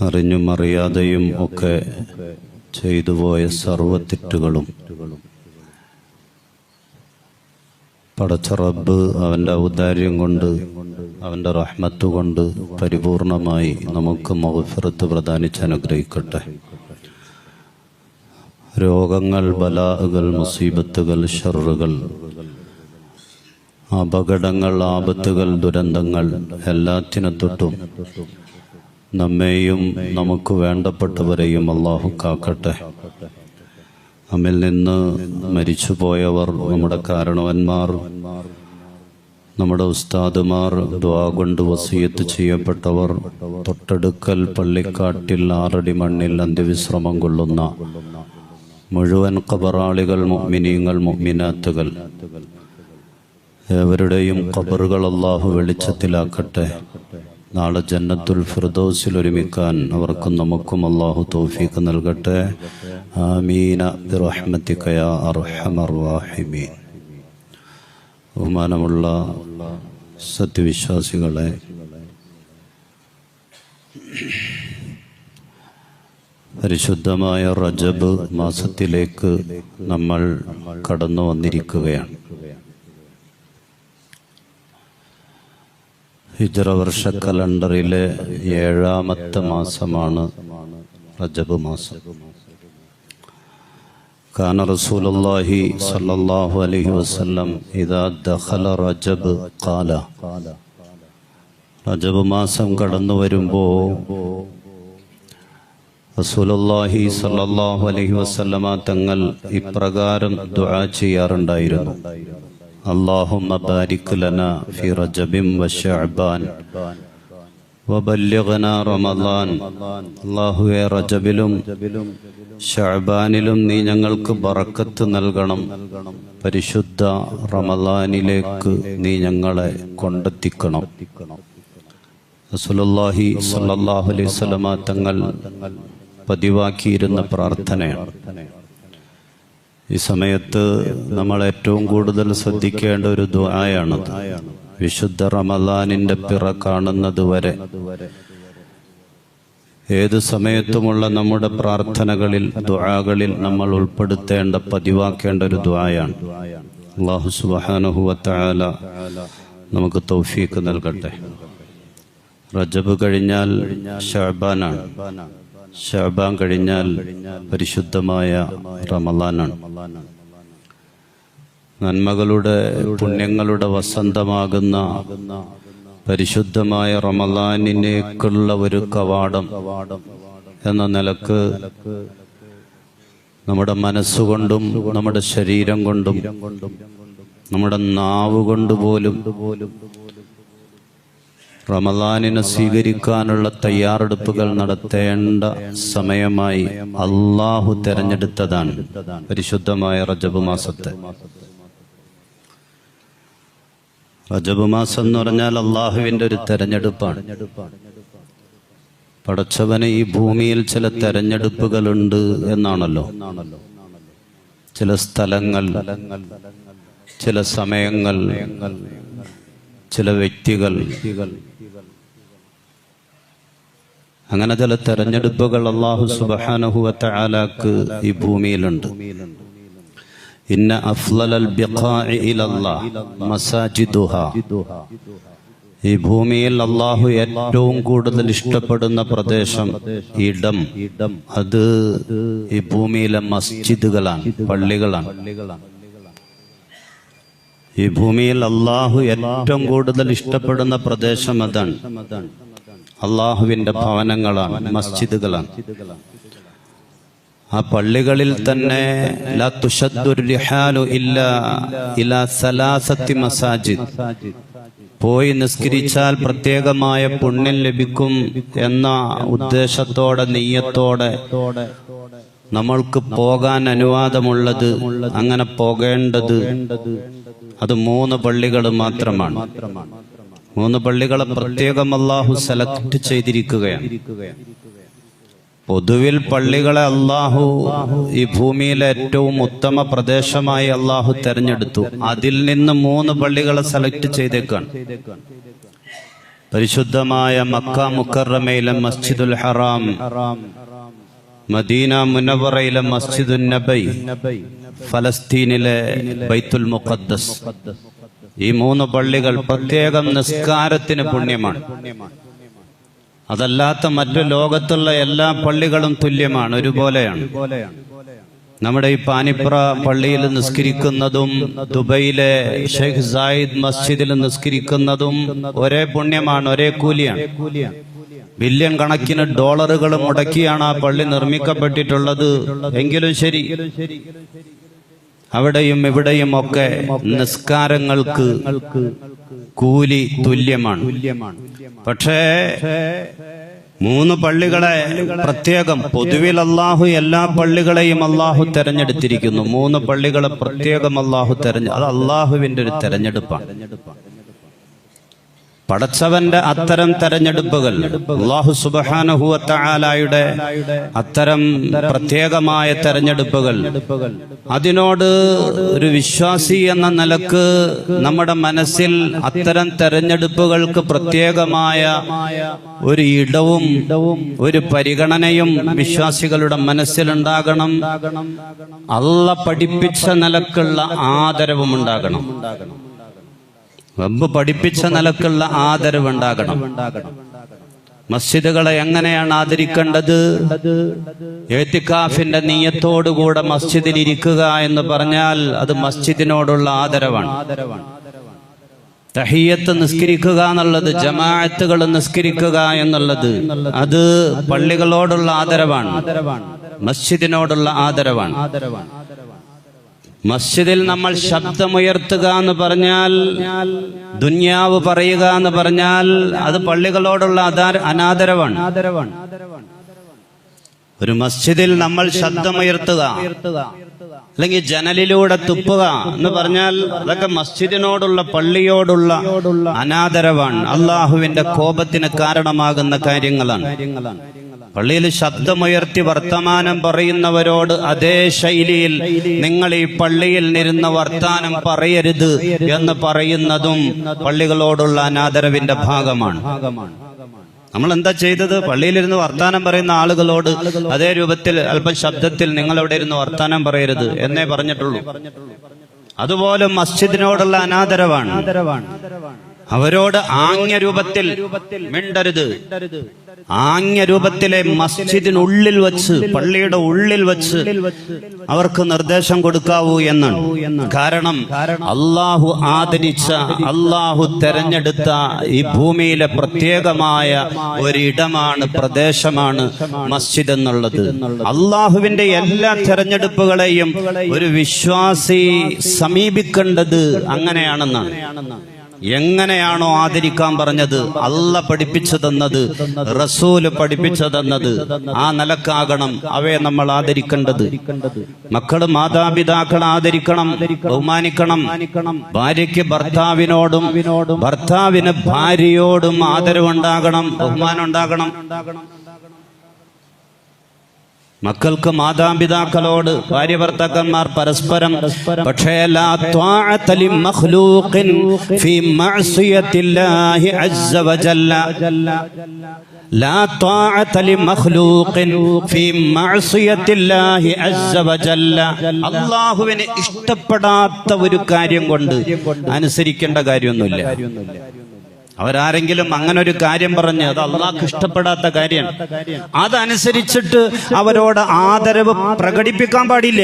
അറിഞ്ഞും അറിയാതെയും ഒക്കെ ചെയ്തുപോയ പടച്ച റബ്ബ് അവന്റെ ഔദാര്യം കൊണ്ട് അവന്റെ റഹ്മത്ത് കൊണ്ട് പരിപൂർണമായി നമുക്ക് മഹഫിറത്ത് പ്രദാനിച്ച് അനുഗ്രഹിക്കട്ടെ. രോഗങ്ങൾ ബലാഹുകൾ മുസീബത്തുകൾ ഷറുകൾ അപകടങ്ങൾ ആപത്തുകൾ ദുരന്തങ്ങൾ എല്ലാത്തിനെ തൊട്ടും നമ്മെയും നമുക്ക് വേണ്ടപ്പെട്ടവരെയും അള്ളാഹു കാക്കട്ടെ. നമ്മിൽ നിന്ന് മരിച്ചുപോയവർ നമ്മുടെ കാരണവന്മാർ നമ്മുടെ ഉസ്താദുമാർ ദ്വാ കൊണ്ട് വസീയത്ത് ചെയ്യപ്പെട്ടവർ തൊട്ടടുക്കൽ പള്ളിക്കാട്ടിൽ ആറടി മണ്ണിൽ അന്ത്യവിശ്രമം കൊള്ളുന്ന മുഴുവൻ കബറാളികൾ മുഅ്മിനീങ്ങൾ മുഅ്മിനാത്തുകൾ ഏവരുടെയും കബറുകൾ അള്ളാഹു വെളിച്ചത്തിലാക്കട്ടെ. നാളെ ജന്നത്തുൽ ഫിർദൗസിൽ ഒരുമിക്കാൻ അവർക്കും നമുക്കും അള്ളാഹു തോഫീക്ക് നൽകട്ടെ. ആമീന ബഹുമാനമുള്ള സത്യവിശ്വാസികളെ പരിശുദ്ധമായ റജബ് മാസത്തിലേക്ക് നമ്മൾ കടന്നു വന്നിരിക്കുകയാണ്. ഹിജറ വർഷ കലണ്ടറിലെ ഏഴാമത്തെ മാസമാണ് റജബ് മാസം. കാന റസൂലുള്ളാഹി സല്ലല്ലാഹു അലൈഹി വസല്ലം ഇദാ ദഖല റജബ് ഖാല. റജബ് മാസം കടന്നു വരുമ്പോൾ റസൂലുള്ളാഹി സല്ലല്ലാഹു അലൈഹി വസല്ലമ തങ്ങൾ ഇപ്രകാരം ദുആ ചെയ്യാറുണ്ടായിരുന്നു. اللهم بارك لنا في رجب وشعبان وبلغنا رمضان അള്ളാഹുവെ റജബിലും ഷഅബാനിലും നീ ഞങ്ങൾക്ക് ബറക്കത്ത് നൽകണം പരിശുദ്ധ റമദാനിലേക്ക് നീ ഞങ്ങളെ കൊണ്ടെത്തിക്കണം റസൂലുള്ളാഹി സ്വല്ലല്ലാഹു അലൈഹി വസല്ലമ തങ്ങൾ പതിവാക്കിയിരുന്ന പ്രാർത്ഥനയാണ് ഈ സമയത്ത് നമ്മൾ ഏറ്റവും കൂടുതൽ ശ്രദ്ധിക്കേണ്ട ഒരു ദുആയാണത്. വിശുദ്ധ റമദാനിന്റെ പിറ കാണുന്നത് വരെ. ഏത് സമയത്തുമുള്ള നമ്മുടെ പ്രാർത്ഥനകളിൽ ദുആകളിൽ നമ്മൾ ഉൾപ്പെടുത്തേണ്ട പതിവാക്കേണ്ട ഒരു ദുആയാണ്. അള്ളാഹു സുബ്ഹാനഹു വതആല നമുക്ക് തൗഫീക്ക് നൽകട്ടെ. റജബ് കഴിഞ്ഞാൽ ഷഅബാനാണ് ഷാബാൻ കഴിഞ്ഞാൽ പരിശുദ്ധമായ റമലാനാണ് നന്മകളുടെ പുണ്യങ്ങളുടെ വസന്തമാകുന്ന പരിശുദ്ധമായ റമലാനിനേക്കുള്ള ഒരു കവാടം എന്ന നിലയ്ക്ക് നമ്മുടെ മനസ്സുകൊണ്ടും നമ്മുടെ ശരീരം കൊണ്ടും നമ്മുടെ നാവ് കൊണ്ട് പോലും റമദാനിനെ സ്വീകരിക്കാനുള്ള തയ്യാറെടുപ്പുകൾ നടത്തേണ്ട സമയമായി അള്ളാഹു തെരഞ്ഞെടുത്തതാണ് പരിശുദ്ധമായ റജബ് മാസത്തെ. റജബ് മാസം എന്ന് പറഞ്ഞാൽ അള്ളാഹുവിന്റെ ഒരു തെരഞ്ഞെടുപ്പാണ്. പടച്ചവന് ഈ ഭൂമിയിൽ ചില തെരഞ്ഞെടുപ്പുകളുണ്ട് എന്നാണല്ലോ. ചില സ്ഥലങ്ങൾ ചില സമയങ്ങൾ ചില വ്യക്തികൾ അങ്ങനെ ചില തെരഞ്ഞെടുപ്പുകൾ അള്ളാഹു സുബാനഹുവത്ത ആലാക്ക് ഈ ഭൂമിയിലുണ്ട്. ഇന്ന ഈ ഭൂമിയിൽ അള്ളാഹു ഏറ്റവും കൂടുതൽ ഇഷ്ടപ്പെടുന്ന പ്രദേശം ഇടം. അത് ഈ ഭൂമിയിലെ മസ്ജിദുകളാണ് പള്ളികളാണ്. ഈ ഭൂമിയിൽ അള്ളാഹു ഏറ്റവും കൂടുതൽ ഇഷ്ടപ്പെടുന്ന പ്രദേശം അതാണ്. അള്ളാഹുവിന്റെ ഭവനങ്ങളാണ് മസ്ജിദുകളാണ്. ആ പള്ളികളിൽ തന്നെ മസാജിദ്. പോയി നിസ്കരിച്ചാൽ പ്രത്യേകമായ പുണ്യം ലഭിക്കും എന്ന ഉദ്ദേശത്തോടെ നെയ്യത്തോടെ നമ്മൾക്ക് പോകാൻ അനുവാദമുള്ളത് അങ്ങനെ പോകേണ്ടത് അത് മൂന്ന് പള്ളികൾ മാത്രമാണ്. മൂന്ന് പള്ളികളെ പ്രത്യേകം അള്ളാഹു സെലക്ട് ചെയ്തിരിക്കുകയാണ്. പൊതുവിൽ പള്ളികളെ അള്ളാഹു ഈ ഭൂമിയിലെ ഏറ്റവും ഉത്തമ പ്രദേശമായി അള്ളാഹു തെരഞ്ഞെടുത്തു. അതിൽ നിന്ന് മൂന്ന് പള്ളികളെ സെലക്ട് ചെയ്തേക്കാണ്. പരിശുദ്ധമായ മക്ക മുക്കറമയിലെ മസ്ജിദുൽ ഹറാം മദീന മുനവറയിലെ മസ്ജിദുൻ നബൈ ഫലസ്തീനിലെ ബൈത്തുൽ മുഖദ്ദസ്. ഈ മൂന്ന് പള്ളികൾ പ്രത്യേകം നിസ്കാരത്തിന് പുണ്യമാണ്. അതല്ലാത്ത മറ്റു ലോകത്തുള്ള എല്ലാ പള്ളികളും തുല്യമാണ് ഒരുപോലെയാണ്. നമ്മുടെ ഈ പാനിപ്ര പള്ളിയിൽ നിസ്കരിക്കുന്നതും ദുബൈയിലെ ഷെയ്ഖ് സായിദ് മസ്ജിദിൽ നിസ്കരിക്കുന്നതും ഒരേ പുണ്യമാണ് ഒരേ കൂലിയാണ്. ബില്യൺ കണക്കിന് ഡോളറുകൾ മുടക്കിയാണ് ആ പള്ളി നിർമ്മിക്കപ്പെട്ടിട്ടുള്ളത്. എങ്കിലും ശരി അവിടെയും ഇവിടെയും ഒക്കെ നിസ്കാരങ്ങൾക്ക് കൂലി തുല്യമാണ്. പക്ഷേ മൂന്ന് പള്ളികളെ പ്രത്യേകം പൊതുവിൽ അള്ളാഹു എല്ലാ പള്ളികളെയും അള്ളാഹു തെരഞ്ഞെടുത്തിരിക്കുന്നു. മൂന്ന് പള്ളികളെ പ്രത്യേകം അള്ളാഹു തെരഞ്ഞെ അത് അള്ളാഹുവിന്റെ ഒരു തെരഞ്ഞെടുപ്പാണ്. പടച്ചവന്റെ അത്തരം തെരഞ്ഞെടുപ്പുകൾ അള്ളാഹു സുബാനുഹുവത്തായാലായുടെ അത്തരം പ്രത്യേകമായ തെരഞ്ഞെടുപ്പുകൾ അതിനോട് ഒരു വിശ്വാസി എന്ന നിലയ്ക്ക് നമ്മുടെ മനസ്സിൽ അത്തരം തെരഞ്ഞെടുപ്പുകൾക്ക് പ്രത്യേകമായ ഒരു ഇടവും ഒരു പരിഗണനയും വിശ്വാസികളുടെ മനസ്സിലുണ്ടാകണം. അള്ള പഠിപ്പിച്ച നിലക്കുള്ള ആദരവും ഉണ്ടാകണം റബ്ബ് പഠിപ്പിച്ച നിലക്കുള്ള ആദരവുണ്ടാകണം. മസ്ജിദുകളെ എങ്ങനെയാണ് ആദരിക്കേണ്ടത്? ഏത്തിക്കാഫിന്റെ നീയത്തോടുകൂടെ മസ്ജിദിൽ ഇരിക്കുക എന്ന് പറഞ്ഞാൽ അത് മസ്ജിദിനോടുള്ള ആദരവാണ്. തഹിയത്ത് നിസ്കരിക്കുക എന്നുള്ളത് ജമാഅത്തുകൾ നിസ്കരിക്കുക എന്നുള്ളത് അത് പള്ളികളോടുള്ള ആദരവാണ്. മസ്ജിദിനോടുള്ള ആദരവാണ്. മസ്ജിദിൽ നമ്മൾ ശബ്ദമുയർത്തുക എന്ന് പറഞ്ഞാൽ ദുന്യാവ് പറയുക എന്ന് പറഞ്ഞാൽ അത് പള്ളികളോടുള്ള അനാദരവാണ്. ഒരു മസ്ജിദിൽ നമ്മൾ ശബ്ദമുയർത്തുക അല്ലെങ്കിൽ ജനലിലൂടെ തുപ്പുക എന്ന് പറഞ്ഞാൽ അതൊക്കെ മസ്ജിദിനോടുള്ള പള്ളിയോടുള്ള അനാദരവാണ്. അള്ളാഹുവിന്റെ കോപത്തിന് കാരണമാകുന്ന കാര്യങ്ങളാണ്. പള്ളിയിൽ ശബ്ദമുയർത്തി വർത്തമാനം പറയുന്നവരോട് അതേ ശൈലിയിൽ നിങ്ങൾ ഈ പള്ളിയിൽ നിരുന്ന വർത്താനം പറയരുത് എന്ന് പറയുന്നതും പള്ളികളോടുള്ള അനാദരവിന്റെ ഭാഗമാണ്. നമ്മൾ എന്താ ചെയ്തത്? പള്ളിയിലിരുന്ന് വർത്താനം പറയുന്ന ആളുകളോട് അതേ രൂപത്തിൽ അല്പം ശബ്ദത്തിൽ നിങ്ങൾ അവിടെ ഇരുന്ന് വർത്താനം പറയരുത് എന്നേ പറഞ്ഞിട്ടുള്ളൂ. അതുപോലെ മസ്ജിദിനോടുള്ള അനാദരവാണ്. അവരോട് ആംഗ്യ രൂപത്തിൽ മിണ്ടരുത്. ആംഗ്യ രൂപത്തിലെ മസ്ജിദിനുള്ളിൽ വച്ച് പള്ളിയുടെ ഉള്ളിൽ വച്ച് അവർക്ക് നിർദ്ദേശം കൊടുക്കാവൂ എന്നാണ്. കാരണം അള്ളാഹു ആദരിച്ച അള്ളാഹു തെരഞ്ഞെടുത്ത ഈ ഭൂമിയിലെ പ്രത്യേകമായ ഒരിടമാണ് പ്രദേശമാണ് മസ്ജിദ് എന്നുള്ളത്. അള്ളാഹുവിന്റെ എല്ലാ തെരഞ്ഞെടുപ്പുകളെയും ഒരു വിശ്വാസി സമീപിക്കേണ്ടത് അങ്ങനെയാണെന്നാണ്. എങ്ങനെയാണോ ആദരിക്കാൻ പറഞ്ഞത്? അല്ല പഠിപ്പിച്ചു തന്നത് റസൂൽ പഠിപ്പിച്ചു തന്നത് ആ നിലക്കാകണം അവയെ നമ്മൾ ആദരിക്കേണ്ടത്. മക്കൾ മാതാപിതാക്കളെ ആദരിക്കണം ബഹുമാനിക്കണം. ഭാര്യയ്ക്ക് ഭർത്താവിനോടും ഭർത്താവിന് ഭാര്യയോടും ആദരവുണ്ടാകണം ബഹുമാനം ഉണ്ടാകണം മക്കൾക്ക് മാതാപിതാക്കളോട് ഭാര്യ ഭർത്താക്കന്മാർ പരസ്പരം പക്ഷേ അള്ളാഹുവിന് ഇഷ്ടപ്പെടാത്ത ഒരു കാര്യം കൊണ്ട് അനുസരിക്കേണ്ട കാര്യമൊന്നുമില്ല. അവരാരെങ്കിലും അങ്ങനെ ഒരു കാര്യം പറഞ്ഞ് അത് അള്ളാഹ് ഇഷ്ടപ്പെടാത്ത കാര്യമാണ് അതനുസരിച്ചിട്ട് അവരോട് ആദരവ് പ്രകടിപ്പിക്കാൻ പാടില്ല.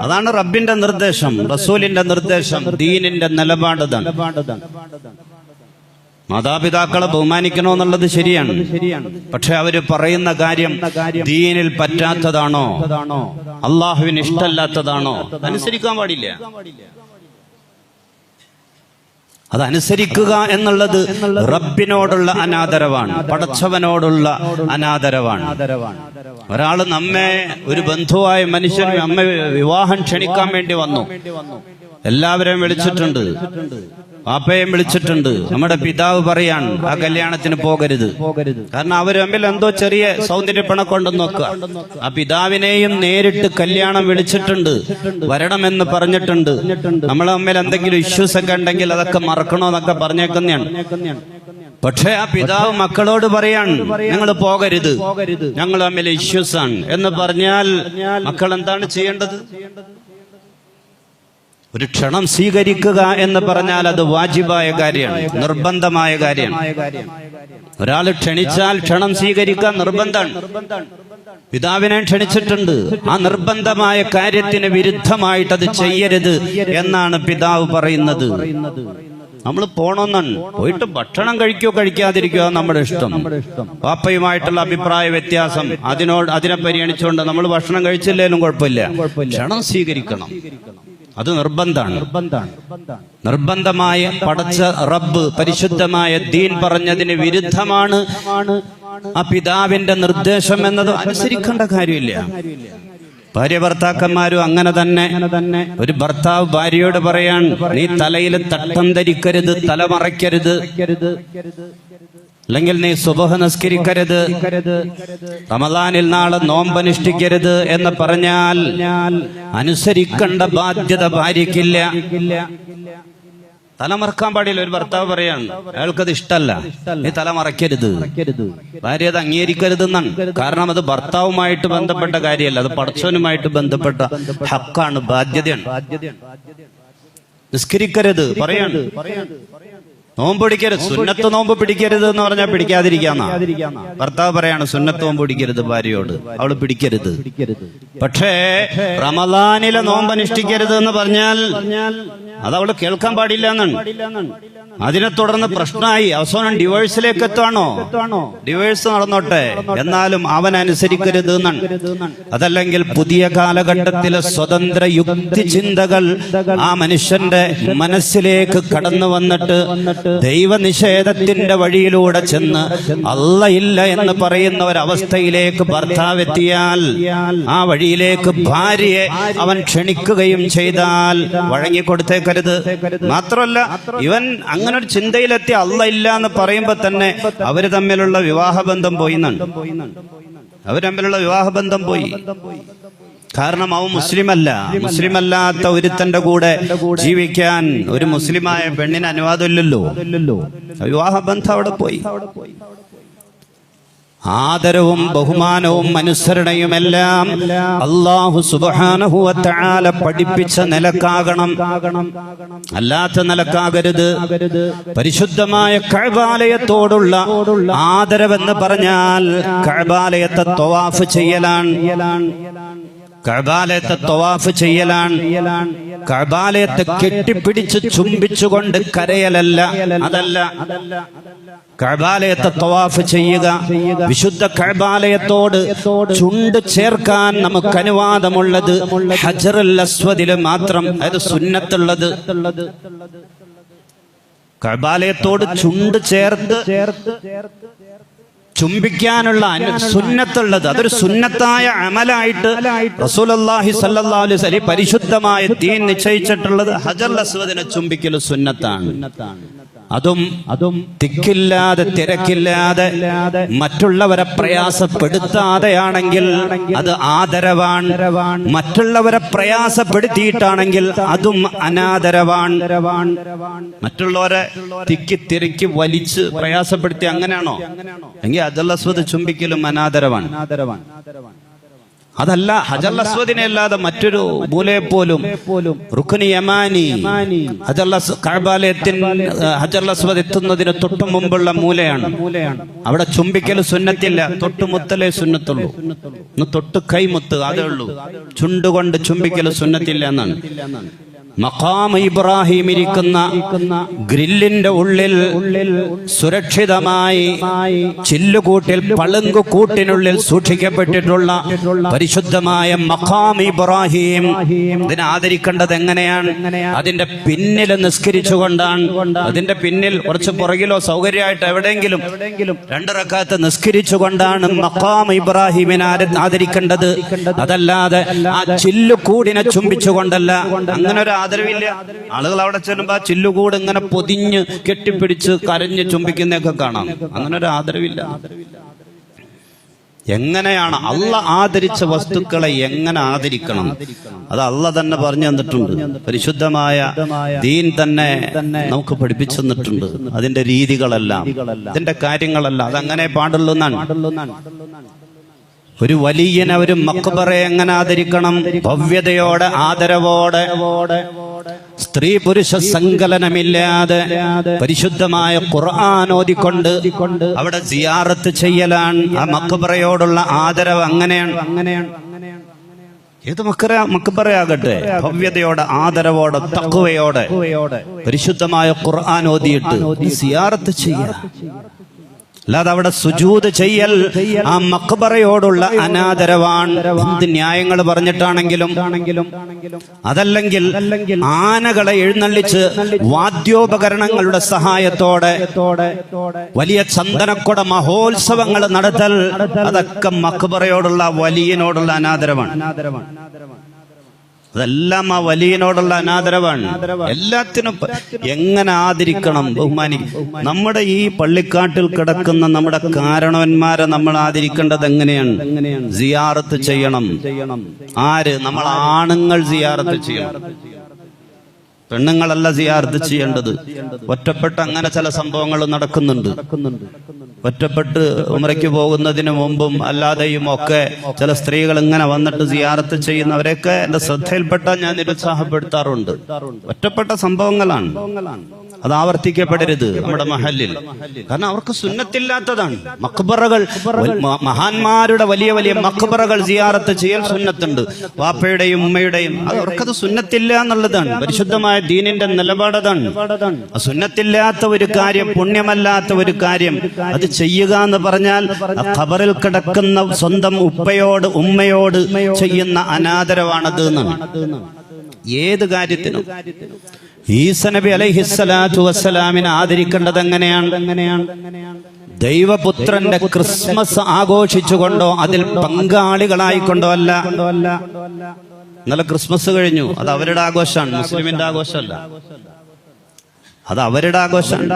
അതാണ് റബ്ബിന്റെ നിർദ്ദേശം റസൂലിന്റെ നിർദ്ദേശം ദീനിന്റെ നിലപാട്. മാതാപിതാക്കളെ ബഹുമാനിക്കണമെന്നുള്ളത് ശരിയാണ്. പക്ഷെ അവർ പറയുന്ന കാര്യം ദീനിൽ പറ്റാത്തതാണോ? അള്ളാഹുവിന് ഇഷ്ടമല്ലാത്തതാണോ? അനുസരിക്കാൻ പാടില്ല. അതനുസരിക്കുക എന്നുള്ളത് റബ്ബിനോടുള്ള അനാദരവാണ് പടച്ചവനോടുള്ള അനാദരവാണ്. ഒരാൾ നമ്മെ ഒരു ബന്ധുവായ മനുഷ്യൻ അമ്മ വിവാഹം ക്ഷണിക്കാൻ വേണ്ടി വന്നു. എല്ലാവരെയും വിളിച്ചിട്ടുണ്ട്. പാപ്പയും വിളിച്ചിട്ടുണ്ട്. നമ്മുടെ പിതാവ് പറയാൻ ആ കല്യാണത്തിന് പോകരുത്. കാരണം അവർ തമ്മിൽ എന്തോ ചെറിയ സൗന്ദര്യപ്പണക്കൊണ്ടെന്ന് നോക്കുക. ആ പിതാവിനെയും നേരിട്ട് കല്യാണം വിളിച്ചിട്ടുണ്ട്. വരണമെന്ന് പറഞ്ഞിട്ടുണ്ട്. നമ്മളെ തമ്മിൽ എന്തെങ്കിലും ഇഷ്യൂസ് ഒക്കെ ഉണ്ടെങ്കിൽ അതൊക്കെ മറക്കണമെന്നൊക്കെ പറഞ്ഞേക്കുന്നതാണ്. പക്ഷേ ആ പിതാവ് മക്കളോട് പറയാൻ ഞങ്ങൾ പോകരുത്. ഞങ്ങൾ തമ്മിൽ ഇഷ്യൂസ് ആണ്. എന്ന് പറഞ്ഞാൽ മക്കൾ എന്താണ് ചെയ്യേണ്ടത്? ഒരു ക്ഷണം സ്വീകരിക്കുക എന്ന് പറഞ്ഞാൽ അത് വാജിബായ കാര്യമാണ് നിർബന്ധമായ കാര്യമാണ്. ഒരാൾ ക്ഷണിച്ചാൽ ക്ഷണം സ്വീകരിക്കാൻ നിർബന്ധമാണ്. പിതാവിനെ ക്ഷണിച്ചിട്ടുണ്ട്. ആ നിർബന്ധമായ കാര്യത്തിന് വിരുദ്ധമായിട്ട് അത് ചെയ്യരുത് എന്നാണ് പിതാവ് പറയുന്നത്. നമ്മൾ പോണമെന്നാണ് പോയിട്ട് ഭക്ഷണം കഴിക്കോ കഴിക്കാതിരിക്കോ നമ്മുടെ ഇഷ്ടം. പാപ്പയുമായിട്ടുള്ള അഭിപ്രായ വ്യത്യാസം അതിനോട് അതിനെ പരിഗണിച്ചുകൊണ്ട് നമ്മൾ ഭക്ഷണം കഴിച്ചില്ലേലും കുഴപ്പമില്ല. ക്ഷണം സ്വീകരിക്കണം. അത് നിർബന്ധമാണ്. നിർബന്ധമായ പടച്ച റബ്ബ് പരിശുദ്ധമായ ദീൻ പറഞ്ഞതിന് വിരുദ്ധമാണ്. ആ പിതാവിന്റെ നിർദ്ദേശം എന്നത് അനുസരിക്കേണ്ട കാര്യമില്ല. ഭാര്യ ഭർത്താക്കന്മാരും അങ്ങനെ തന്നെ. ഒരു ഭർത്താവ് ഭാര്യയോട് പറയാൻ നീ തലയിൽ തട്ടം ധരിക്കരുത് തല മറയ്ക്കരുത്. അല്ലെങ്കിൽ നീ സുബഹ നിസ്കരിക്കരുത്. റമദാനിൽ നാളെ നോമ്പനുഷ്ഠിക്കരുത് എന്ന് പറഞ്ഞാൽ അനുസരിക്കേണ്ട ബാധ്യത ഭാര്യയ്ക്കില്ല. തലമറക്കാൻ പാടില്ല. ഒരു ഭർത്താവ് പറയാണ് അയാൾക്കത് ഇഷ്ടല്ല. നീ തലമറക്കരുത് ഭാര്യ അത് അംഗീകരിക്കരുത് എന്നാണ് കാരണം അത് ഭർത്താവുമായിട്ട് ബന്ധപ്പെട്ട കാര്യമല്ല. അത് പടച്ചവനുമായിട്ട് ബന്ധപ്പെട്ട ഹക്കാണ് ബാധ്യതയാണ്. നിസ്കരിക്കരുത്. പറയാണ് നോമ്പ് പിടിക്കരുത്. സുന്നത്ത് നോമ്പ് പിടിക്കരുത് എന്ന് പറഞ്ഞാൽ പിടിക്കാതിരിക്കാന്ന. ഭർത്താവ് പറയാണ് സുന്നത്ത് നോമ്പ് പിടിക്കരുത് ഭാര്യയോട്. അവൾ പിടിക്കരുത്. പക്ഷേ റമദാനിലെ നോമ്പ് അനുഷ്ഠിക്കരുത് എന്ന് പറഞ്ഞാൽ അത് അവൾ കേൾക്കാൻ പാടില്ല എന്നാണ് അതിനെ തുടർന്ന് പ്രശ്നമായി. അവസാനം ഡിവോഴ്സിലേക്ക് എത്തുവാണോ ഡിവോഴ്സ് നടന്നോട്ടെ. എന്നാലും അവൻ അനുസരിക്കരുത് എന്നാണ് അതല്ലെങ്കിൽ പുതിയ കാലഘട്ടത്തിലെ സ്വതന്ത്ര യുക്തി ചിന്തകൾ ആ മനുഷ്യന്റെ മനസ്സിലേക്ക് കടന്നു വന്നിട്ട് ദൈവനിഷേധത്തിന്റെ വഴിയിലൂടെ ചെന്ന് അല്ല ഇല്ല എന്ന് പറയുന്ന ഒരവസ്ഥയിലേക്ക് ഭർത്താവ് എത്തിയാൽ ആ വഴിയിലേക്ക് ഭാര്യയെ അവൻ ക്ഷണിക്കുകയും ചെയ്താൽ വഴങ്ങിക്കൊടുത്തേക്കരുത് മാത്രമല്ല ഇവൻ അങ്ങനെ ഒരു ചിന്തയിലെത്തി അല്ല ഇല്ല എന്ന് പറയുമ്പോ തന്നെ അവർ തമ്മിലുള്ള വിവാഹബന്ധം പോയി അവർ അവർ തമ്മിലുള്ള വിവാഹബന്ധം പോയി. കാരണം അവൻ മുസ്ലിമല്ല. മുസ്ലിമല്ലാത്ത ഒരുത്തന്റെ കൂടെ ജീവിക്കാൻ ഒരു മുസ്ലിമായ പെണ്ണിന് അനുവാദമില്ലല്ലോ. വിവാഹബന്ധം അവിടെ പോയി. ആദരവും ബഹുമാനവും അനുസരണയുമെല്ലാം അള്ളാഹു സുബാനഹുവത്താല പഠിപ്പിച്ച നിലക്കാകണം. അല്ലാത്ത നിലക്കാകരുത്. പരിശുദ്ധമായ കഴബാലയത്തോടുള്ള ആദരവെന്ന് പറഞ്ഞാൽ കഴബാലയത്തെ തൊവാഫ് ചെയ്യലാണ്. കഴബാലയത്തെ തൊവാഫ് ചെയ്യലാണ്. കഴബാലയത്തെ കെട്ടിപ്പിടിച്ച് ചുംബിച്ചുകൊണ്ട് കരയലല്ല. അതല്ല. കഴബാലയത്തെ തവാഫ് ചെയ്യുക. വിശുദ്ധ കഴബാലയത്തോട് ചുണ്ട് ചേർക്കാൻ നമുക്ക് അനുവാദമുള്ളത് ഹജറുൽ അസ്വദിൽ മാത്രം. അതായത് സുന്നത്തുള്ളത്. കഴബാലയത്തോട് ചുണ്ട് ചേർത്ത് ചേർത്ത് ചേർത്ത് ചുംബിക്കാനുള്ള സുന്നത്തുള്ളത്. അതൊരു സുന്നത്തായ അമലായിട്ട് റസൂലി അലൈഹി വസല്ലം പരിശുദ്ധമായ ദീൻ നിശ്ചയിച്ചിട്ടുള്ളത് ഹജർ അസ്വദിനെ ചുംബിക്കൽ സുന്നത്താണ്. അതും അതും തിക്കില്ലാതെ തിരക്കില്ലാതെ മറ്റുള്ളവരെ പ്രയാസപ്പെടുത്താതെയാണെങ്കിൽ അത് ആദരവാൻ മറ്റുള്ളവരെ പ്രയാസപ്പെടുത്തിയിട്ടാണെങ്കിൽ അതും അനാദരവാൻ മറ്റുള്ളവരെ തിക്കി തിരക്കി വലിച്ച് പ്രയാസപ്പെടുത്തി അങ്ങനെയാണോ? എങ്കിൽ അജല്ലസ്വത് ചുംബിക്കലും അനാദരവാൻ അതല്ല ഹജർ അസ്വദിനെ അല്ലാതെ മറ്റൊരു മൂലയെ പോലും റുഖുനി യമാനി ഹജർ കഴബാലയത്തിൻ ഹജർ അസ്വദ് എത്തുന്നതിന് തൊട്ടു മുമ്പുള്ള മൂലയാണ്. അവിടെ ചുംബിക്കൽ സുന്നത്തില്ല. തൊട്ടുമുത്തലേ സുന്നത്തുള്ളൂ. ഒന്ന് തൊട്ട് കൈമുത്ത് അതേ ഉള്ളൂ. ചുണ്ടുകൊണ്ട് ചുംബിക്കൽ സുന്നത്തില്ല എന്നാണ്. മഖാം ഇബ്രാഹിം ഇരിക്കുന്ന ഗ്രില്ലിന്റെ ഉള്ളിൽ സുരക്ഷിതമായി ചില്ലുകൂട്ടിൽ പളുങ്കു കൂട്ടിനുള്ളിൽ സൂക്ഷിക്കപ്പെട്ടിട്ടുള്ള പരിശുദ്ധമായ മഖാം ഇബ്രാഹിം. ഇതിനെ ആദരിക്കേണ്ടത് എങ്ങനെയാണ്? അതിന്റെ പിന്നിൽ നിസ്കരിച്ചുകൊണ്ടാണ്. അതിന്റെ പിന്നിൽ കുറച്ച് പുറകിലോ സൗകര്യമായിട്ട് എവിടെയെങ്കിലും രണ്ടിറക്കാത്ത് നിസ്കരിച്ചുകൊണ്ടാണ് മഖാം ഇബ്രാഹിമിനെ ആദരിക്കേണ്ടത്. അതല്ലാതെ ആ ചില്ലുകൂടിനെ ചുംബിച്ചുകൊണ്ടല്ല. അങ്ങനെ ഒരു ആദരവില്ല. ആളുകൾ അവിടെ ചെല്ലുമ്പോ ആ ചില്ലുകൂട് ഇങ്ങനെ പൊതിഞ്ഞ് കെട്ടിപ്പിടിച്ച് കരഞ്ഞ് ചുംബിക്കുന്നൊക്കെ കാണാം. അങ്ങനെ ഒരു ആദരവില്ല. എങ്ങനെയാണ് അല്ല ആദരിച്ച വസ്തുക്കളെ എങ്ങനെ ആദരിക്കണം? അത് അള്ള തന്നെ പറഞ്ഞു തന്നിട്ടുണ്ട്. പരിശുദ്ധമായ ദീൻ തന്നെ നമുക്ക് പഠിപ്പിച്ചു തന്നിട്ടുണ്ട്. അതിന്റെ രീതികളെല്ലാം അതിന്റെ കാര്യങ്ങളെല്ലാം. അതങ്ങനെ പാടുള്ളൂ എന്നാണ്. ഒരു വലിയനെ ഒരു മക്ബറെ എങ്ങനെ ആദരിക്കണം? ഭവ്യതയോടെ ആദരവോടെ. സ്ത്രീ പുരുഷ സങ്കലനമില്ലാതെ പരിശുദ്ധമായ ഖുർആൻ ഓതിക്കൊണ്ട് അവിടെ സിയാറത്ത് ചെയ്യലാണ്. ആ മക്ബറയോടുള്ള ആദരവ് അങ്ങനെയാണ്. അങ്ങനെയാണ്. ഏത് മക്കറ മക്കബറയാകട്ടെ ഭവ്യതയോടെ ആദരവോടെ തക്കുവയോടെ പരിശുദ്ധമായ ഖുർആൻ ഓതിയിട്ട് സിയാറത്ത് ചെയ്യാം. അല്ലാതെ അവിടെ സുജൂത് ചെയ്യൽ. ആ മക്ബറയോടുള്ള അനാദരവാണ്. എന്ത് ന്യായങ്ങൾ പറഞ്ഞിട്ടാണെങ്കിലും. അതല്ലെങ്കിൽ ആനകളെ എഴുന്നള്ളിച്ച് വാദ്യോപകരണങ്ങളുടെ സഹായത്തോടെ വലിയ ചന്ദനക്കൊട മഹോത്സവങ്ങൾ നടത്തൽ. അതൊക്കെ മക്ബറയോടുള്ള വലിയനോടുള്ള അനാദരവാണ്. അതെല്ലാം ആ വലിയനോടുള്ള അനാദരവാണ്. എല്ലാത്തിനും എങ്ങനെ ആദരിക്കണം? ബഹുമാനിക്കും. നമ്മുടെ ഈ പള്ളിക്കാട്ടിൽ കിടക്കുന്ന നമ്മുടെ കാരണവന്മാരെ നമ്മൾ ആദരിക്കേണ്ടത് എങ്ങനെയാണ്? സിയാറത്ത് ചെയ്യണം. ആര്? നമ്മൾ ആണുങ്ങൾ സിയാറത്ത് ചെയ്യണം. പെണ്ണുങ്ങളല്ല സിയാറത്ത് ചെയ്യേണ്ടത്. ഒറ്റപ്പെട്ട് അങ്ങനെ ചില സംഭവങ്ങൾ നടക്കുന്നുണ്ട്. ഒറ്റപ്പെട്ട് ഉമരയ്ക്ക് പോകുന്നതിന് മുമ്പും അല്ലാതെയും ഒക്കെ ചില സ്ത്രീകൾ ഇങ്ങനെ വന്നിട്ട് സിയാറത്ത് ചെയ്യുന്നവരെയൊക്കെ എന്റെ ശ്രദ്ധയിൽപ്പെട്ട ഞാൻ നിരുത്സാഹപ്പെടുത്താറുണ്ട്. ഒറ്റപ്പെട്ട സംഭവങ്ങളാണ്. അത് ആവർത്തിക്കപ്പെടരുത് നമ്മുടെ മഹലിൽ. കാരണം അവർക്ക് സുന്നത്തില്ലാത്തതാണ്. മക്ബറകൾ മഹാന്മാരുടെ വലിയ വലിയ മക്ബറകൾ സിയാറത്ത് ചെയ്യൽ സുന്നത്തുണ്ട്. വാപ്പയുടെയും ഉമ്മയുടെയും. അത് അവർക്കത് സുന്നത്തില്ല എന്നുള്ളതാണ്. പരിശുദ്ധമായ ദീനിന്റെ നിലപാടതാണ്. സുന്നത്തില്ലാത്ത ഒരു കാര്യം പുണ്യമല്ലാത്ത ഒരു കാര്യം അത് ചെയ്യുക എന്ന് പറഞ്ഞാൽ ഖബറിൽ കിടക്കുന്ന സ്വന്തം ഉപ്പയോട് ഉമ്മയോട് ചെയ്യുന്ന അനാദരവാണത് എന്നാണ് ഏത് കാര്യത്തിനും. ഈസനബി അലൈഹിസ്സലാത്തു വസ്സലാമിനെ ആദരിക്കേണ്ടത് എങ്ങനെയാണ് എങ്ങനെയാണ്? ദൈവപുത്രന്റെ ക്രിസ്മസ് ആഘോഷിച്ചുകൊണ്ടോ അതിൽ പങ്കാളികളായിക്കൊണ്ടോ അല്ല. ഇന്നലെ ക്രിസ്മസ് കഴിഞ്ഞു അത് അവരുടെ ആഘോഷമാണ് മുസ്ലിമിന്റെ ആഘോഷമല്ല അത് അവരുടെ ആഘോഷമാണ്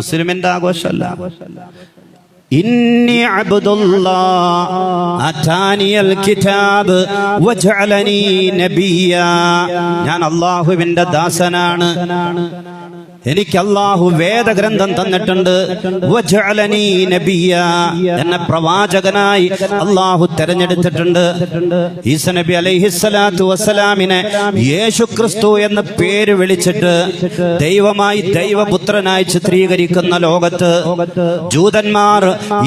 മുസ്ലിമിന്റെ ആഘോഷമല്ല إني عبد الله أتاني الكتاب وجعلني نبيا ഞാൻ അള്ളാഹുവിന്റെ ദാസനാണ് എനിക്ക് അള്ളാഹു വേദഗ്രന്ഥം തന്നിട്ടുണ്ട്. എന്നെ പ്രവാചകനായി അള്ളാഹു തെരഞ്ഞെടുത്തിട്ടുണ്ട്. ഈസ നബി അലൈഹിസ്സലാത്തു വസ്സലാമിനെ യേശു ക്രിസ്തു എന്ന പേര് വിളിച്ചിട്ട് ദൈവമായി ദൈവപുത്രനായി ചിത്രീകരിക്കുന്ന ലോകത്ത് ജൂതന്മാർ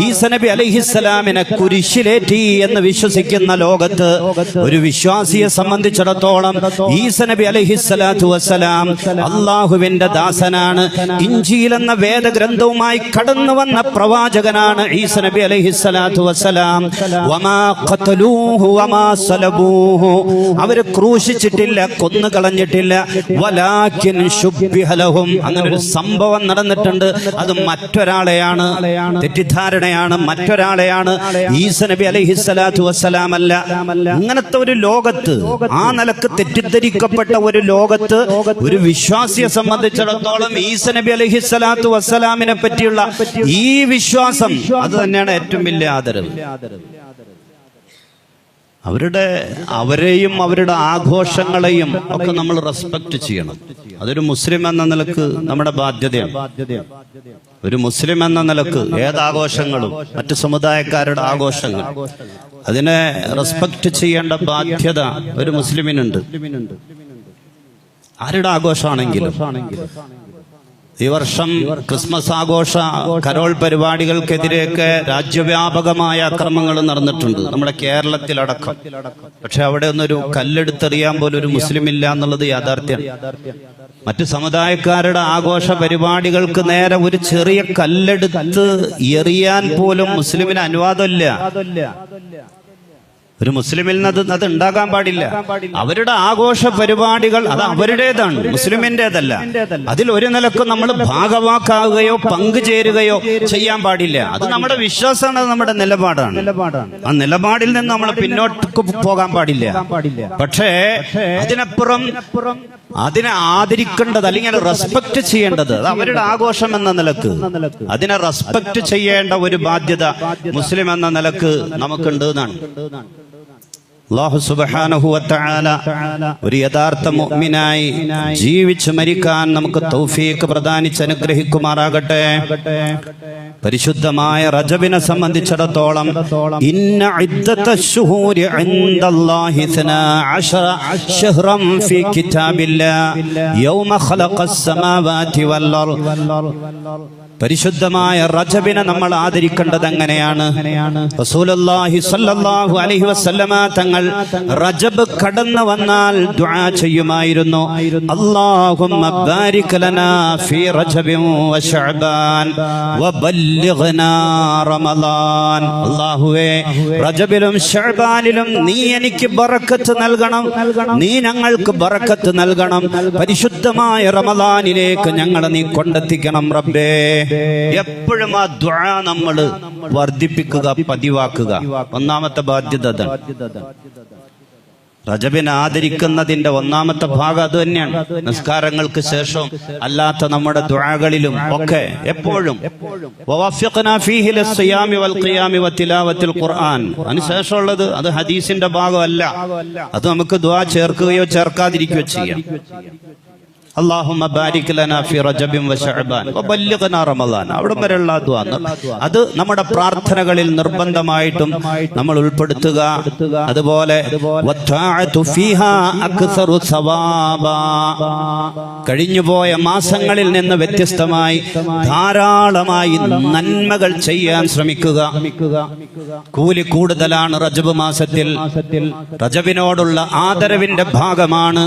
ഈസ നബി അലൈഹിസ്സലാമിനെ കുരിശിലേറ്റി എന്ന് വിശ്വസിക്കുന്ന ലോകത്ത് ഒരു വിശ്വാസിയെ സംബന്ധിച്ചിടത്തോളം ഈസ നബി അലൈഹിസ്സലാത്തു വസ്സലാം അള്ളാഹുവിന്റെ ദാസനാണ് ഇഞ്ചിയിൽ എന്ന വേദഗ്രന്ഥവുമായി കടന്നു വന്ന പ്രവാചകനാണ് ഈസ നബി വസ്സലാം. ഖതലൂഹു വമാ സലബൂഹു. അവർ ക്രൂശിച്ചിട്ടില്ല കൊന്നു കളഞ്ഞിട്ടില്ല. ശുബ്ബിഹ അങ്ങനെ ഒരു സംഭവം നടന്നിട്ടുണ്ട്. അത് മറ്റൊരാളെയാണ്. തെറ്റിദ്ധാരണയാണ്. മറ്റൊരാളെയാണ് ഈസ നബി അലൈഹിസ്സലാത്തു വസ്സലാം അല്ല അങ്ങനത്തെ ഒരു ലോകത്ത് ആ നിലയ്ക്ക് തെറ്റിദ്ധരിക്കപ്പെട്ട ഒരു ലോകത്ത് ഒരു വിശ്വാസിയെ സംബന്ധിച്ചിടത്തോളം ഈസ നബി അലഹി സ്വലാത്തു വസ്സലാമിനെ പറ്റിയുള്ള ഈ വിശ്വാസം അത് തന്നെയാണ് ഏറ്റവും വലിയ ആദരവ്. അവരുടെ അവരെയും അവരുടെ ആഘോഷങ്ങളെയും ഒക്കെ നമ്മൾ റെസ്പെക്ട് ചെയ്യണം. അതൊരു മുസ്ലിം എന്ന നിലയ്ക്ക് നമ്മുടെ ബാധ്യതയാണ്. ഒരു മുസ്ലിം എന്ന നിലയ്ക്ക് ഏതാഘോഷങ്ങളും മറ്റു സമുദായക്കാരുടെ ആഘോഷങ്ങൾ അതിനെ റെസ്പെക്ട് ചെയ്യേണ്ട ബാധ്യത ഒരു മുസ്ലിമിനുണ്ട്. ആരുടെ ആഘോഷമാണെങ്കിലും ഈ വർഷം ക്രിസ്മസ് ആഘോഷ കരോൾ പരിപാടികൾക്കെതിരെയൊക്കെ രാജ്യവ്യാപകമായ അക്രമങ്ങൾ നടന്നിട്ടുണ്ട്. നമ്മുടെ കേരളത്തിലടക്കം. പക്ഷെ അവിടെ ഒന്നൊരു കല്ലെടുത്തെറിയാൻ പോലും ഒരു മുസ്ലിം ഇല്ല എന്നുള്ളത് യാഥാർത്ഥ്യം. മറ്റു സമുദായക്കാരുടെ ആഘോഷ പരിപാടികൾക്ക് നേരെ ഒരു ചെറിയ കല്ലെടുത്ത് എറിയാൻ പോലും മുസ്ലിമിന് അനുവാദമില്ല. ഒരു മുസ്ലിമിൽ നിന്ന് അത് ഉണ്ടാകാൻ പാടില്ല. അവരുടെ ആഘോഷ പരിപാടികൾ അത് അവരുടേതാണ് മുസ്ലിമിന്റെതല്ല. അതിൽ ഒരു നിലക്കും നമ്മൾ ഭാഗവാക്കാവുകയോ പങ്കുചേരുകയോ ചെയ്യാൻ പാടില്ല. അത് നമ്മുടെ വിശ്വാസമാണ് നമ്മുടെ നിലപാടാണ്. ആ നിലപാടിൽ നിന്ന് നമ്മൾ പിന്നോട്ട് പോകാൻ പാടില്ല. പക്ഷേ അതിനപ്പുറം അതിനെ ആദരിക്കേണ്ടത് അല്ലെങ്കിൽ റെസ്പെക്ട് ചെയ്യേണ്ടത് അത് അവരുടെ ആഘോഷം എന്ന നിലയ്ക്ക്. അതിനെ റെസ്പെക്ട് ചെയ്യേണ്ട ഒരു ബാധ്യത മുസ്ലിം എന്ന നിലയ്ക്ക് നമുക്കുണ്ട് എന്നാണ്. അള്ളാഹു സുബ്ഹാനഹു വതആല ഒരു യഥാർത്ഥ മുഅ്മിനായി ജീവിച്ച് മരിക്കാൻ നമുക്ക് തൗഫീഖ് പ്രദാനിച്ച് അനുഗ്രഹിക്കുമാറാകട്ടെ. പരിശുദ്ധമായ റജബിനെ സംബന്ധിച്ചിടത്തോളം ഇന്ന ഇദ്ദത്ത ശുഹൂരി ഇൻദല്ലാഹി 12 ശഹ്റൻ ഫീ കിതാബില്ലാഹ് യൗമ ഖലഖസ് സമാവാതി വൽ അർദ്. പരിശുദ്ധമായ റജബിനെ നമ്മൾ ആദരിക്കേണ്ടത് എങ്ങനെയാണ്? റസൂലുള്ളാഹി സ്വല്ലല്ലാഹു അലൈഹി വസല്ലമ തങ്ങൾ റജബ് കടന്നു വന്നാൽ ദുആ ചെയ്യുമായിരുന്നു. അല്ലാഹുമ്മ ബാരിക് ലനാ ഫീ റജബിൻ വശഅബാൻ വബല്ലിഗ്നാ റമളാൻ അല്ലാഹുവേ റജബിലും ശഅബാനിലും നീ എനിക്ക് ബറക്കത്ത് നൽകണം. നീ ഞങ്ങൾക്ക് ബറക്കത്ത് നൽകണം. പരിശുദ്ധമായ റമളാനിലേക്ക് ഞങ്ങളെ നീ കൊണ്ടെത്തിക്കണം റബ്ബേ. എപ്പോഴും ആ ദുആ നമ്മൾ വർദ്ധിപ്പിക്കുക പതിവാക്കുക. ഒന്നാമത്തെ ബാധ്യത റജബിനെ ആദരിക്കുന്നതിന്റെ ഒന്നാമത്തെ ഭാഗം അത് തന്നെയാണ്. നിസ്കാരങ്ങൾക്ക് ശേഷം അല്ലാത്ത നമ്മുടെ ദുഴകളിലും ഒക്കെ എപ്പോഴും ഖുർആൻ. അതിനുശേഷമുള്ളത് അത് ഹദീസിന്റെ ഭാഗമല്ല. അത് നമുക്ക് ദ്വാ ചേർക്കുകയോ ചേർക്കാതിരിക്കുകയോ ചെയ്യാം. അള്ളാഹും അവിടം വരെയുള്ള അദ്വാന്ന് അത് നമ്മുടെ പ്രാർത്ഥനകളിൽ നിർബന്ധമായിട്ടും നമ്മൾ ഉൾപ്പെടുത്തുക. അതുപോലെ കഴിഞ്ഞുപോയ മാസങ്ങളിൽ നിന്ന് വ്യത്യസ്തമായി ധാരാളമായി നന്മകൾ ചെയ്യാൻ ശ്രമിക്കുക. കൂലി കൂടുതലാണ് റജബ് മാസത്തിൽ. റജബിനോടുള്ള ആദരവിന്റെ ഭാഗമാണ്.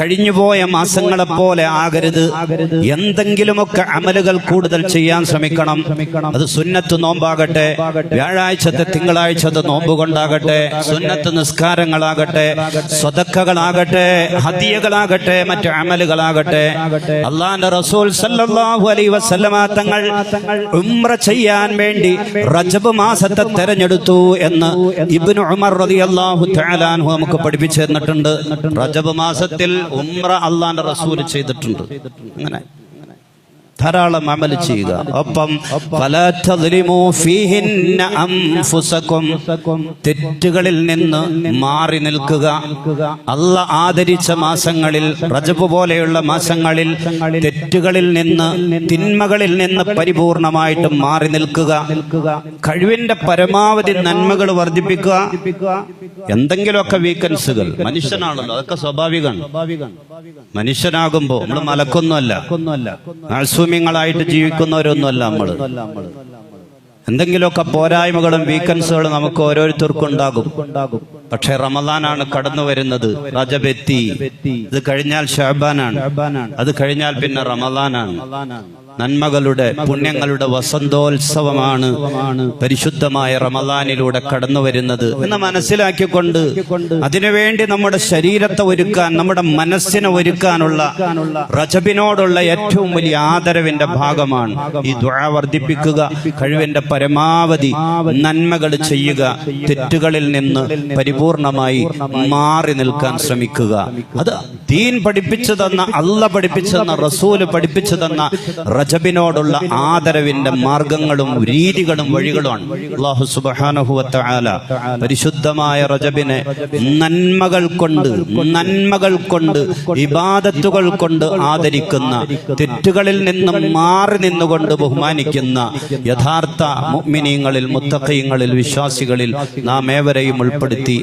കഴിഞ്ഞുപോയ മാസങ്ങളെപ്പോ പോലെ ആകരുത്. എന്തെങ്കിലുമൊക്കെ അമലുകൾ കൂടുതൽ ചെയ്യാൻ ശ്രമിക്കണം. അത് സുന്നത്ത് നോമ്പാകട്ടെ വ്യാഴാഴ്ചത്തെ തിങ്കളാഴ്ചത്തെ നോമ്പ് കൊണ്ടാകട്ടെ സുന്നത്ത് നിസ്കാരങ്ങളാകട്ടെ സ്വതക്കകളാകട്ടെ ഹദിയകളാകട്ടെ മറ്റു അമലുകളാകട്ടെ. അള്ളാന്റെ റസൂൽ സല്ലല്ലാഹു അലൈഹി വസല്ലമ തങ്ങൾ ഉംറ ചെയ്യാൻ വേണ്ടി റജബ് മാസത്തെ തെരഞ്ഞെടുത്തു എന്ന് ഇബ്നു ഉമർ റളിയല്ലാഹു തആല അൻഹു നമുക്ക് പഠിപ്പിച്ചു തന്നിട്ടുണ്ട്. റജബ് മാസത്തിൽ ഉംറ അള്ളാന്റെ റസൂൽ ചെയ്തിട്ടുണ്ട്. അങ്ങനെ. ധാരാളം അമൽ ചെയ്യുക. ഒപ്പം തെറ്റുകളിൽ നിന്ന് മാറി നിൽക്കുക. അല്ല ആദരിച്ച മാസങ്ങളിൽ റജബ് പോലെയുള്ള മാസങ്ങളിൽ തെറ്റുകളിൽ നിന്ന് തിന്മകളിൽ നിന്ന് പരിപൂർണമായിട്ടും മാറി നിൽക്കുക. കഴിവിന്റെ പരമാവധി നന്മകൾ വർദ്ധിപ്പിക്കുക. എന്തെങ്കിലുമൊക്കെ വീക്കൻസുകൾ മനുഷ്യനാണല്ലോ അതൊക്കെ സ്വാഭാവികമാണ്. മനുഷ്യനാകുമ്പോൾ നമ്മൾ മലക്കൊന്നുമല്ല. മാസൂമ്യങ്ങളായിട്ട് ജീവിക്കുന്നവരൊന്നുമല്ല നമ്മൾ എന്തെങ്കിലുമൊക്കെ പോരായ്മകളും വീക്കൻസുകളും നമുക്ക് ഓരോരുത്തർക്കും ഉണ്ടാകും. പക്ഷെ റമദാനാണ് കടന്നു വരുന്നത്. റജബെത്തി. ഇത് കഴിഞ്ഞാൽ ഷാബാനാണ്. അത് കഴിഞ്ഞാൽ പിന്നെ റമദാനാണ്. നന്മകളുടെ പുണ്യങ്ങളുടെ വസന്തോത്സവമാണ് പരിശുദ്ധമായ റമദാനിലൂടെ കടന്നു വരുന്നത് എന്ന് മനസ്സിലാക്കിക്കൊണ്ട് അതിനുവേണ്ടി നമ്മുടെ ശരീരത്തെ ഒരുക്കാൻ നമ്മുടെ മനസ്സിനെ ഒരുക്കാനുള്ള റജബിനോടുള്ള ഏറ്റവും വലിയ ആദരവിന്റെ ഭാഗമാണ് ഈ ദുഴ വർദ്ധിപ്പിക്കുക കഴിവിന്റെ പരമാവധി നന്മകൾ ചെയ്യുക തെറ്റുകളിൽ നിന്ന് പരിപൂർണമായി മാറി നിൽക്കാൻ ശ്രമിക്കുക. അത് ദീൻ പഠിപ്പിച്ചു തന്ന അല്ല പഠിപ്പിച്ചു തന്ന റസൂൽ പഠിപ്പിച്ചു തന്ന റജബിനോടുള്ള ആദരവിന്റെ മാർഗങ്ങളും രീതികളും വഴികളുമാണ്. അള്ളാഹു സുബാനുഹുല പരിശുദ്ധമായ റജബിനെ നന്മകൾ കൊണ്ട് നന്മകൾ കൊണ്ട് വിവാദത്തുകൾ കൊണ്ട് ആദരിക്കുന്ന തെറ്റുകളിൽ നിന്നും മാറി നിന്നുകൊണ്ട് ബഹുമാനിക്കുന്ന യഥാർത്ഥ മുഅ്മിനീങ്ങളിൽ മുത്തഖീങ്ങളിൽ വിശ്വാസികളിൽ നാം ഏവരെയും ഉൾപ്പെടുത്തി